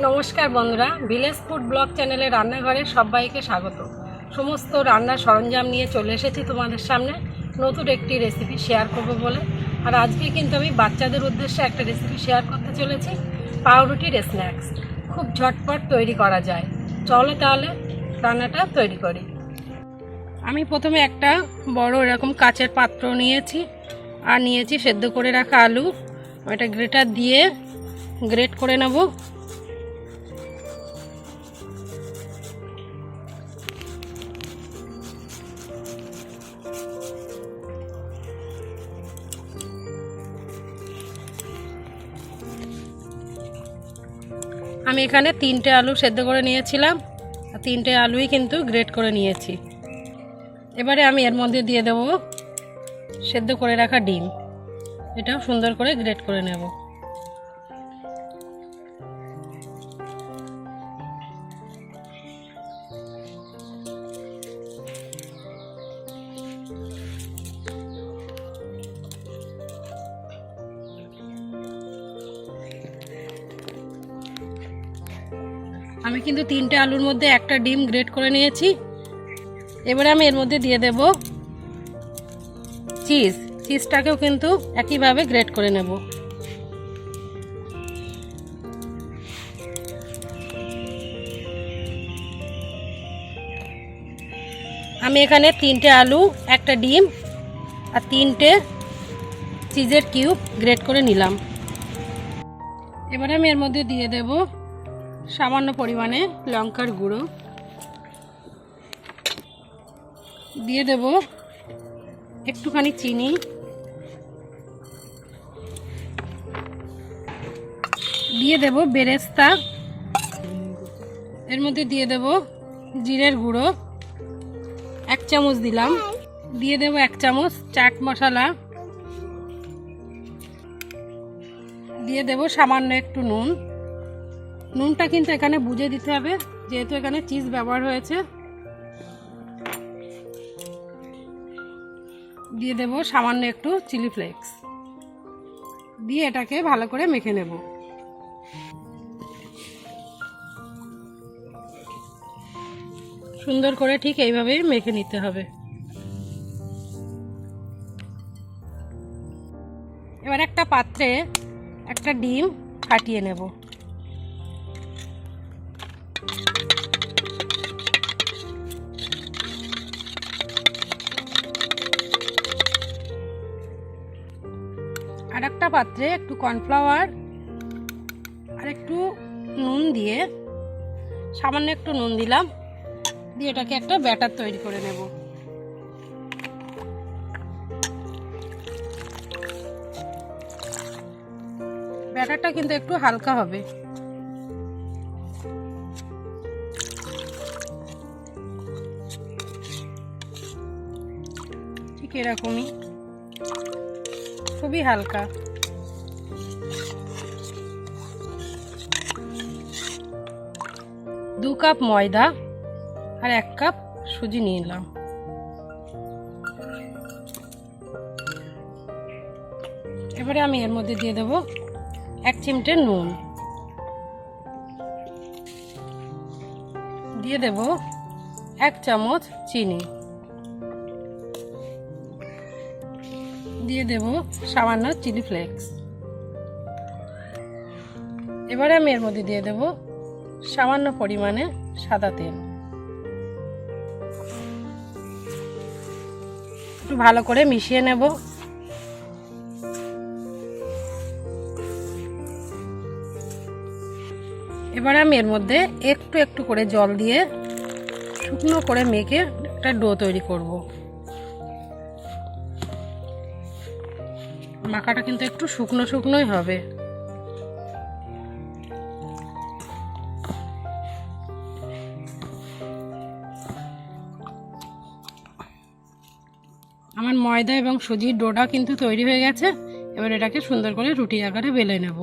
নমস্কার বন্ধুরা, village food blog চ্যানেলে রান্নাঘরে সবাইকে স্বাগত। সমস্ত রান্নার সরঞ্জাম নিয়ে চলে এসেছি তোমাদের সামনে। নতুন একটি রেসিপি শেয়ার করব বলে। আর আজকে কিন্তু আমি বাচ্চাদের উদ্দেশ্যে একটা রেসিপি শেয়ার করতে চলেছি পাউরুটির স্ন্যাক্স খুব ঝটপট তৈরি করা যায়। চলো তাহলে রান্নাটা তৈরি করি। আমি প্রথমে একটা বড় এরকম কাচের পাত্র নিয়েছি, আর নিয়েছি সেদ্ধ করে রাখা আলু। এটা গ্রেটার দিয়ে গ্রেট করে নেব। আমি এখানে তিনটে আলু সেদ্ধ করে নিয়েছিলাম। তিনটে আলুই কিন্তু গ্রেট করে নিয়েছি। এবারে আমি এর মধ্যে দিয়ে দেবো সেদ্ধ করে রাখা ডিম। এটাও সুন্দর করে গ্রেট করে নেব। আমি কিন্তু তিনটে আলুর মধ্যে একটা ডিম গ্রেট করে নিয়েছি। এবারে আমি এর মধ্যে দিয়ে দেব চিজ। চিজটাকেও কিন্তু একইভাবে গ্রেট করে নেব। আমি এখানে তিনটে আলু, একটা ডিম আর তিনটে চিজের কিউব গ্রেট করে নিলাম। এবারে আমি এর মধ্যে দিয়ে দেব সামান্য পরিমাণে লঙ্কার গুঁড়ো। দিয়ে দেব একটুখানি চিনি। দিয়ে দেব বেরেস্তা। এর মধ্যে দিয়ে দেব জিরের গুঁড়ো। এক চামচ দিলাম। দিয়ে দেব এক চামচ চাট মশলা। দিয়ে দেব সামান্য একটু নুন। নুনটা কিন্তু এখানে বুঝে দিতে হবে, যেহেতু এখানে চিজ ব্যবহার হয়েছে। দিয়ে দেব সামান্য একটু চিলি ফ্লেক্স। দিয়ে এটাকে ভালো করে মেখে নেব। সুন্দর করে ঠিক এইভাবেই মেখে নিতে হবে। এবার একটা পাত্রে একটা ডিম ফাটিয়ে নেব। আর একটা পাত্রে একটু কর্নফ্লাওয়ার আর একটু নুন দিয়ে, সামান্য একটু নুন দিলাম, দিয়ে এটাকে একটা ব্যাটার তৈরি করে নেব। ব্যাটারটা কিন্তু একটু হালকা হবে। ঠিক এরকমই। খুবই হালকা। দু কাপ ময়দা আর এক কাপ সুজি নিয়ে নিলাম। এবারে আমি এর মধ্যে দিয়ে দেব এক চিমটে নুন। দিয়ে দেব এক চামচ চিনি। দিয়ে দেব সামান্য চিলি ফ্লেক্স। এবারে আমি এর মধ্যে দিয়ে দেব সামান্য পরিমাণে সাদা তেল। ভালো করে মিশিয়ে নেব। এবার আমি এর মধ্যে একটু একটু করে জল দিয়ে শুকনো করে মেখে একটা ডো তৈরি করব। মাখাটা কিন্তু একটু শুকনো শুকনোই হবে। আমার ময়দা এবং সুজির ডোটা কিন্তু তৈরি হয়ে গেছে। এবার এটাকে সুন্দর করে রুটি আকারে বেলে নেব।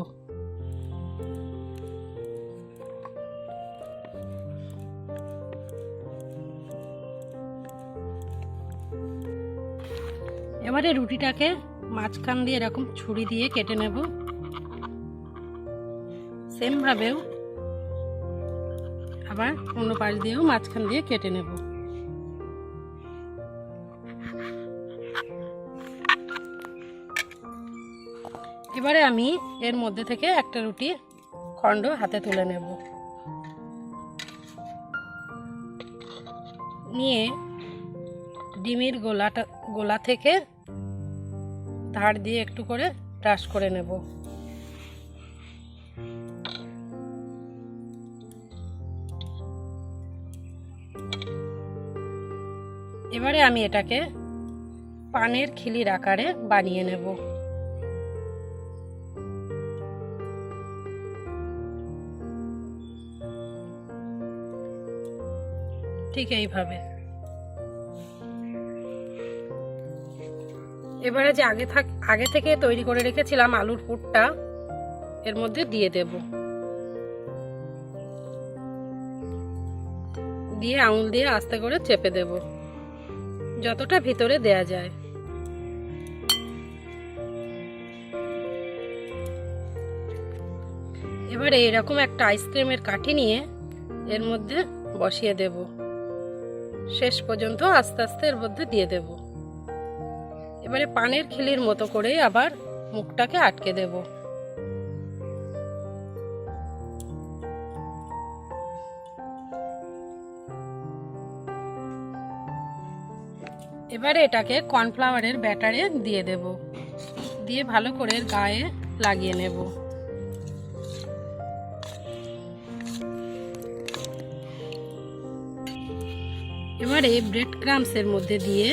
এবারে রুটিটাকে মাঝখান দিয়ে এরকম ছুরি দিয়ে কেটে নেব। সেমভাবেও আবার অন্য পাশ দিয়েও মাঝখান দিয়ে কেটে নেব। এবারে আমি এর মধ্যে থেকে একটা রুটি খণ্ড হাতে তুলে নেব। নিয়ে ডিমের গোলাটা, গোলা থেকে ধার দিয়ে একটু করে ব্রাশ করে নেব। এবারে আমি এটাকে পানের খিলির আকারে বানিয়ে নেব। ঠিক এইভাবে। এবারে যে আগে থাক, আগে থেকে তৈরি করে রেখেছিলাম আলুর পুরটা, এর মধ্যে দিয়ে দেব। দিয়ে আঙুল দিয়ে আস্তে করে চেপে দেব, যতটা ভিতরে দেয়া যায়। এবারে এরকম একটা আইসক্রিমের কাঠি নিয়ে এর মধ্যে বসিয়ে দেব। শেষ পর্যন্ত আস্তে আস্তে এর মধ্যে দিয়ে দেব। এবারে পানের খিলির মতো করে আবার মুখটাকে আটকে দেব। এবারে এটাকে কর্নফ্লাওয়ারের ব্যাটারে দিয়ে দেব। দিয়ে ভালো করে গায়ে লাগিয়ে নেব। এবারে ব্রেড ক্রামসের মধ্যে দিয়ে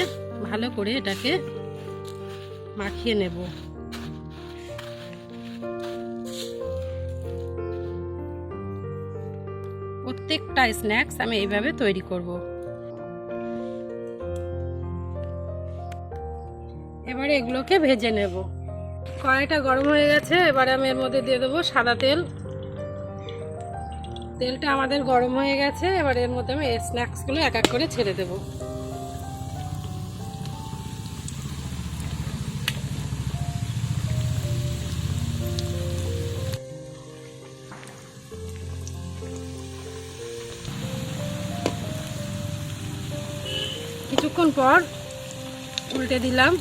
ভালো করে এটাকে মাখিয়ে নেব। প্রত্যেকটা স্ন্যাক্স আমি এইভাবে তৈরি করব। এবারে এগুলোকে ভেজে নেব। কড়াইটা গরম হয়ে গেছে, এবারে আমি এর মধ্যে দিয়ে দেবো সাদা তেল। তেলটা আমাদের গরম হয়ে গেছে, এবার এর মধ্যে আমি স্ন্যাক্সগুলো এক এক করে ছেড়ে দেব। কিছুক্ষণ পর উল্টে দিলাম।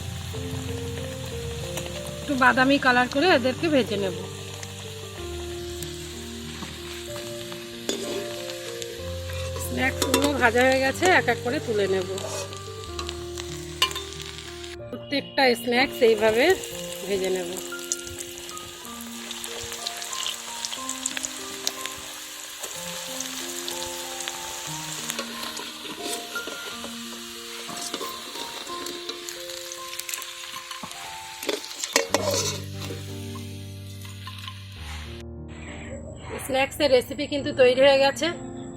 একটু বাদামি কালার করে এদেরকে ভেজে নেব। স্ন্যাক্সগুলো ভাজা হয়ে গেছে, এক এক করে তুলে নেব। প্রত্যেকটা স্ন্যাক্স এইভাবে ভেজে নেব। স্ন্যাক্সের রেসিপি কিন্তু তৈরি হয়ে গেছে।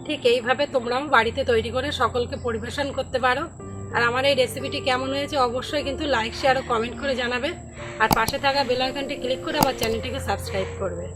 ঠিক এইভাবে তোমরাও বাড়িতে তৈরি করে সকলকে পরিবেশন করতে পারো। আর আমার এই রেসিপিটি কেমন হয়েছে অবশ্যই কিন্তু লাইক শেয়ার ও কমেন্ট করে জানাবে। আর পাশে থাকা বেল আইকনটি ক্লিক করে আমার চ্যানেলটিকে সাবস্ক্রাইব করবে।